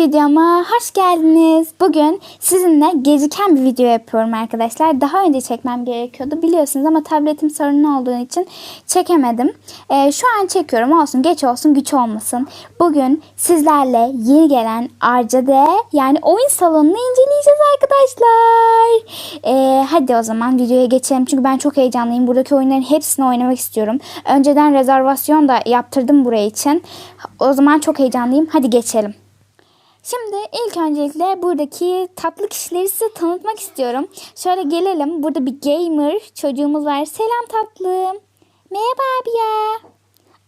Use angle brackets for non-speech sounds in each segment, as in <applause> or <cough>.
videoma hoş geldiniz. Bugün sizinle geciken bir video yapıyorum arkadaşlar. Daha önce çekmem gerekiyordu biliyorsunuz ama tabletim sorunlu olduğu için çekemedim. Ee, şu an çekiyorum olsun geç olsun güç olmasın. Bugün sizlerle yeni gelen Arcade yani oyun salonunu inceleyeceğiz arkadaşlar. Ee, hadi o zaman videoya geçelim çünkü ben çok heyecanlıyım. Buradaki oyunların hepsini oynamak istiyorum. Önceden rezervasyon da yaptırdım buraya için. O zaman çok heyecanlıyım. Hadi geçelim. Şimdi ilk öncelikle buradaki tatlı kişileri size tanıtmak istiyorum. Şöyle gelelim. Burada bir gamer çocuğumuz var. Selam tatlım. Merhaba abi ya.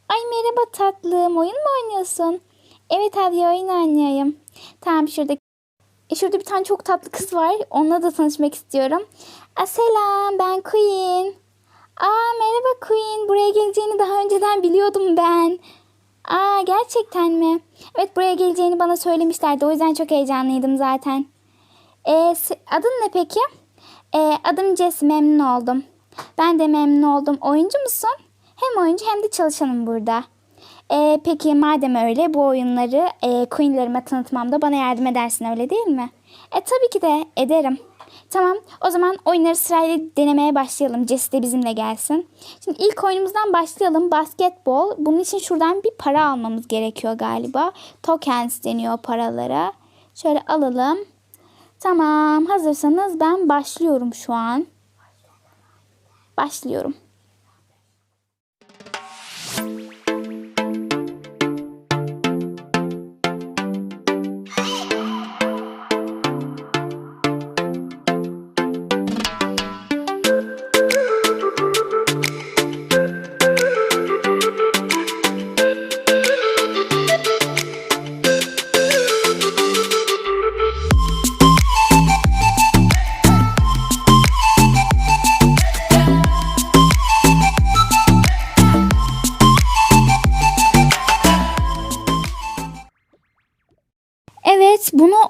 Ay merhaba tatlım. Oyun mu oynuyorsun? Evet abi oyun oynuyorum. Tamam şurada e, şurada bir tane çok tatlı kız var. Onunla da tanışmak istiyorum. Aa, selam ben Queen. Aa merhaba Queen. Buraya geleceğini daha önceden biliyordum ben. Aa gerçekten mi? Evet buraya geleceğini bana söylemişlerdi. O yüzden çok heyecanlıydım zaten. Ee, adın ne peki? Ee, adım Jess. Memnun oldum. Ben de memnun oldum. Oyuncu musun? Hem oyuncu hem de çalışanım burada. Ee, peki madem öyle bu oyunları e, Queen'lerime tanıtmamda bana yardım edersin öyle değil mi? E tabii ki de ederim. Tamam o zaman oyunları sırayla denemeye başlayalım. Jess de bizimle gelsin. Şimdi ilk oyunumuzdan başlayalım. Basketbol. Bunun için şuradan bir para almamız gerekiyor galiba. Tokens deniyor paralara. Şöyle alalım. Tamam hazırsanız ben başlıyorum şu an. Başlıyorum.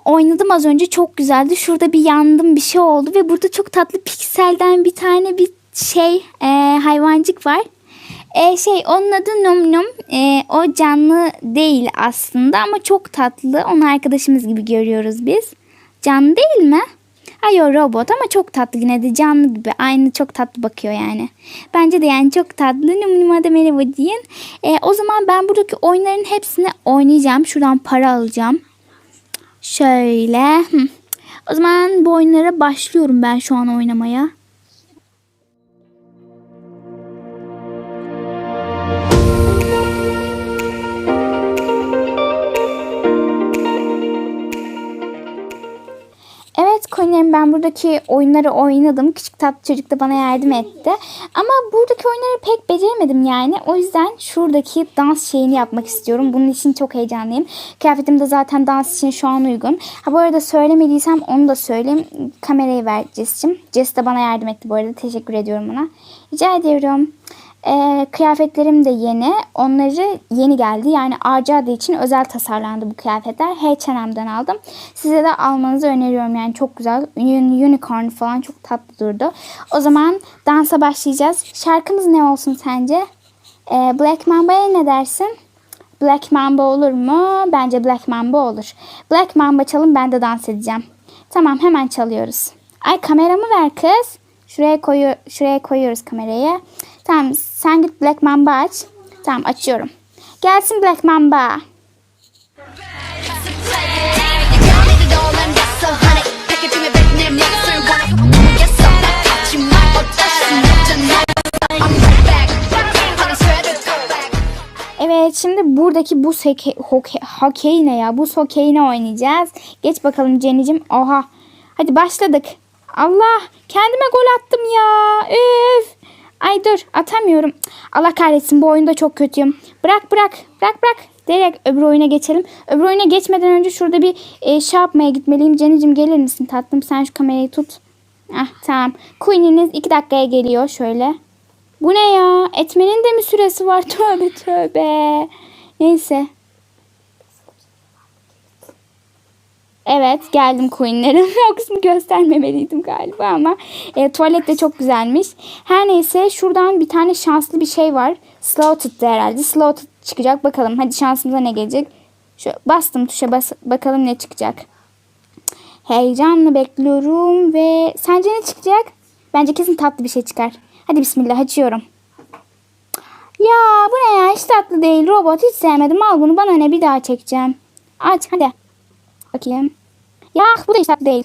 Oynadım az önce çok güzeldi. Şurada bir yandım bir şey oldu ve burada çok tatlı pikselden bir tane bir şey e, hayvancık var. E, şey onun adı Num Num. E, o canlı değil aslında ama çok tatlı. Onu arkadaşımız gibi görüyoruz biz. Canlı değil mi? Hayır robot ama çok tatlı yine de canlı gibi. Aynı çok tatlı bakıyor yani. Bence de yani çok tatlı. Num Num'a da merhaba deyin. E, o zaman ben buradaki oyunların hepsini oynayacağım. Şuradan para alacağım. Şöyle. O zaman bu oyunlara başlıyorum ben şu an oynamaya. Evet Coin'lerim ben buradaki oyunları oynadım. Küçük tatlı çocuk da bana yardım etti. Ama buradaki oyunları pek beceremedim yani. O yüzden şuradaki dans şeyini yapmak istiyorum. Bunun için çok heyecanlıyım. Kıyafetim de zaten dans için şu an uygun. Ha bu arada söylemediysem onu da söyleyeyim. Kamerayı ver Jess'cim. Jess de bana yardım etti bu arada. Teşekkür ediyorum ona. Rica ediyorum. Ee, kıyafetlerim de yeni. Onları yeni geldi. Yani Arcade için özel tasarlandı bu kıyafetler. H&M'den aldım. Size de almanızı öneriyorum. Yani çok güzel. Un- Unicorn falan çok tatlı durdu. O zaman dansa başlayacağız. Şarkımız ne olsun sence? Ee, Black Mamba'ya ne dersin? Black Mamba olur mu? Bence Black Mamba olur. Black Mamba çalın ben de dans edeceğim. Tamam hemen çalıyoruz. Ay kameramı ver kız. Şuraya koyu şuraya koyuyoruz kamerayı. Tamam sen git Black Mamba aç. Tamam açıyorum. Gelsin Black Mamba. Evet şimdi buradaki bu seke, hoke, hokey ne ya? Bu hokeyini oynayacağız. Geç bakalım Cenicim. Oha. Hadi başladık. Allah kendime gol attım ya. Üf. Ay dur atamıyorum. Allah kahretsin bu oyunda çok kötüyüm. Bırak bırak bırak bırak. Direkt öbür oyuna geçelim. Öbür oyuna geçmeden önce şurada bir e, şey yapmaya gitmeliyim. Cenicim gelir misin tatlım? Sen şu kamerayı tut. Ah tamam. Queen'iniz iki dakikaya geliyor şöyle. Bu ne ya? Etmenin de mi süresi var? <laughs> Tövbe tövbe. Neyse. Evet geldim Queen'lerim. <laughs> o kısmı göstermemeliydim galiba ama e, tuvalet de çok güzelmiş. Her neyse şuradan bir tane şanslı bir şey var. Slaughtered herhalde. Slaughtered çıkacak bakalım. Hadi şansımıza ne gelecek? Şu bastım tuşa bas bakalım ne çıkacak. Heyecanla bekliyorum ve sence ne çıkacak? Bence kesin tatlı bir şey çıkar. Hadi bismillah açıyorum. Ya bu ne ya hiç tatlı değil. Robot hiç sevmedim. Al bunu bana ne bir daha çekeceğim. Aç hadi. Bakayım. Ya bu da hiç tatlı değil.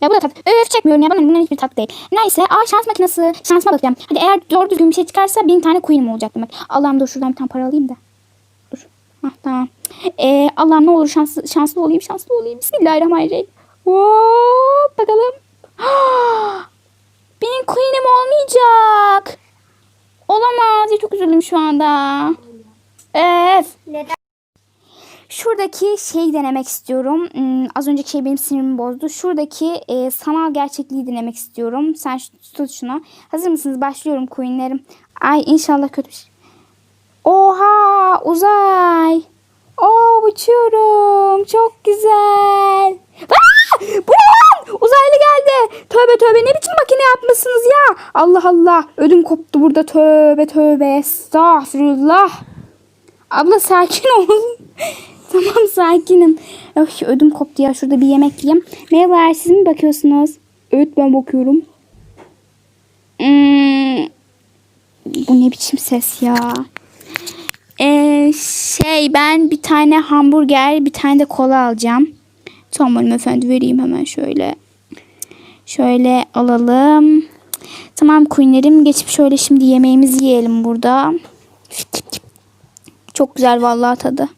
Ya bu da tatlı. Öf çekmiyorum ya bana bunların hiçbir tatlı değil. Neyse aa şans makinesi. Şansıma bakacağım. Hadi eğer doğru düzgün bir şey çıkarsa bin tane coin'im olacak demek. Allah'ım dur şuradan bir tane para alayım da. Dur. Hah tamam. Ee, Allah'ım ne olur şanslı, şanslı olayım şanslı olayım. Bismillahirrahmanirrahim. Hop bakalım. <gasps> Benim coin'im olmayacak. Olamaz. Çok üzüldüm şu anda. Öf. Neden? Şuradaki şeyi denemek istiyorum. Hmm, az önceki şey benim sinirimi bozdu. Şuradaki e, sanal gerçekliği denemek istiyorum. Sen tut şunu. Hazır mısınız? Başlıyorum coinlerim. Ay inşallah kötü bir şey. Oha uzay. Oo uçuyorum. Çok güzel. Aa? Uzaylı geldi. Tövbe tövbe ne biçim makine yapmışsınız ya? Allah Allah. Ödüm koptu burada. Tövbe tövbe. Estağfurullah. Abla sakin ol. <laughs> <laughs> tamam sakinim. Ay, ödüm koptu ya. Şurada bir yemek yiyeyim. Merhabalar siz mi bakıyorsunuz? Evet ben bakıyorum. Hmm, bu ne biçim ses ya? Ee, şey ben bir tane hamburger bir tane de kola alacağım. Tamam hanımefendi vereyim hemen şöyle. Şöyle alalım. Tamam Queen'lerim geçip şöyle şimdi yemeğimizi yiyelim burada. Çok güzel vallahi tadı.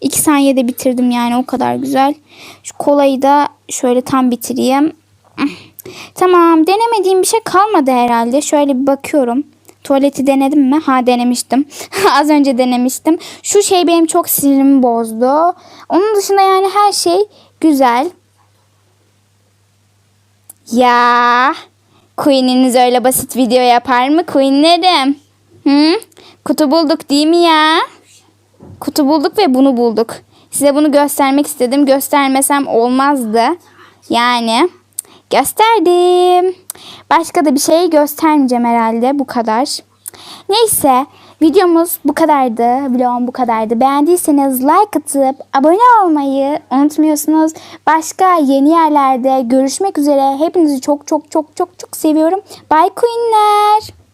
İki saniyede bitirdim yani o kadar güzel. Şu kolayı da şöyle tam bitireyim. Tamam denemediğim bir şey kalmadı herhalde. Şöyle bir bakıyorum. Tuvaleti denedim mi? Ha denemiştim. <laughs> Az önce denemiştim. Şu şey benim çok sinirimi bozdu. Onun dışında yani her şey güzel. Ya Queen'iniz öyle basit video yapar mı Queen'lerim? Hı? Kutu bulduk değil mi ya? Kutu bulduk ve bunu bulduk. Size bunu göstermek istedim. Göstermesem olmazdı. Yani gösterdim. Başka da bir şey göstermeyeceğim herhalde. Bu kadar. Neyse videomuz bu kadardı. Vlogum bu kadardı. Beğendiyseniz like atıp abone olmayı unutmuyorsunuz. Başka yeni yerlerde görüşmek üzere. Hepinizi çok çok çok çok çok seviyorum. Bye Queenler.